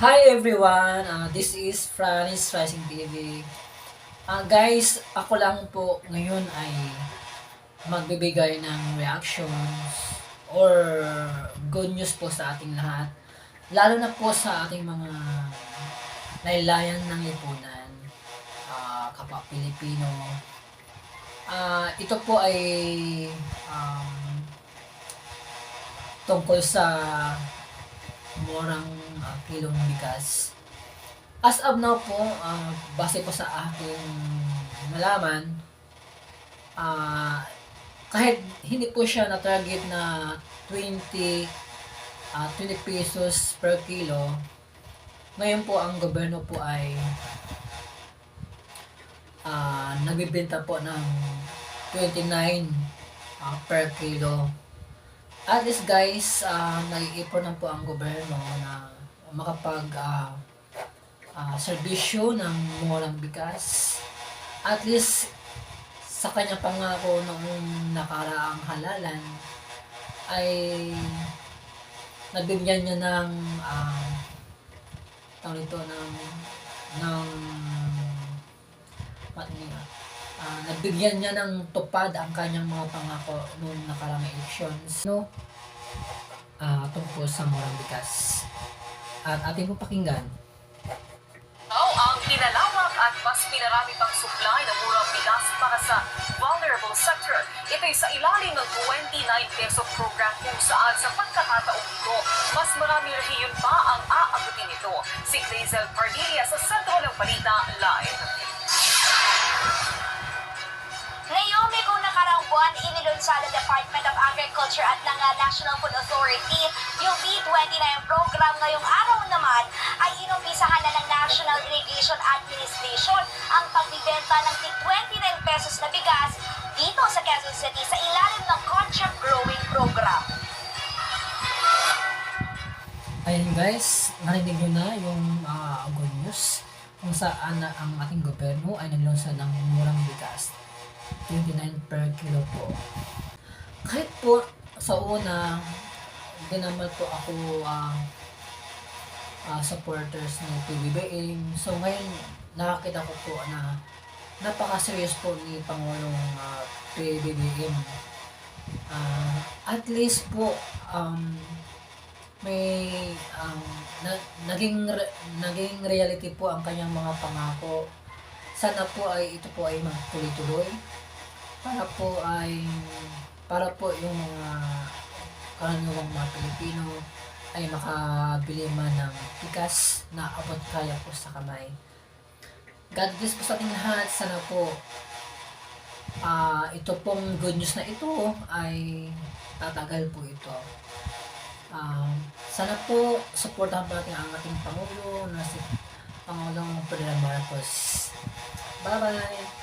Hi everyone, uh, this is Francis Rising TV. Ah guys, ako lang po ngayon ay magbibigay ng reactions or good news po sa ating lahat. Lalo na po sa ating mga laylayan ng lipunan, ah, kapwa Pilipino. Ah, ito po ay um, tungkol sa murang uh, kilong bigas. As of now po, ah, base po sa aking malaman, ah, kahit hindi po siya na-target na 20 ah, 20 pesos per kilo, ngayon po ang gobyerno po ay ah, nagbibenta po ng 29 ah, per kilo. At least guys, uh, nag-iipon na po ang gobyerno na makapag ah, ah, serbisyo ng murang bigas. At least sa kanya pangako noong nakaraang halalan ay nabigyan niya ng uh, tawag nito ng ng what niya ah, nabigyan niya ng tupad ang kanyang mga pangako noong nakaraang elections no ah tungkol sa murang at ating po pakinggan Now, ang pinalawak at mas pinarami pang supply ng murang bigas para sa vulnerable sector. Ito'y sa ilalim ng 29 peso program kung saan sa pagkakataong ito, mas marami rehiyon pa ang aabutin nito. Si Glazel Pardilla sa sentro ng balita live. Ng Department of Agriculture at ng uh, National Food Authority yung B29 program ngayong araw naman ay inumpisahan na ng National Irrigation Administration ang pagbibenta ng tig 29 pesos na bigas dito sa Quezon City sa ilalim ng Contract Growing Program. Ayan guys, narinig nyo na yung uh, good news kung saan na ang ating gobyerno ay naglunsad ng murang bigas. 29 per kilo po. Kahit po sa una, hindi naman po ako ah, ah, supporters ng PBBM. So ngayon, nakakita ko po na napaka-serious po ni Pangulong ah, PBBM. Ah, at least po, um, may um, na, naging re- naging reality po ang kanyang mga pangako. Sana po ay ito po ay magtuloy-tuloy para po ay para po yung mga karaniwang mga Pilipino ay makabili man ng bigas na abot kaya po sa kamay. God bless po sa ating lahat. Sana po ah ito pong good news na ito ay tatagal po ito. Um, sana po supportahan po natin ang ating Pangulo na si Pangulong Ferdinand Marcos. Bye-bye!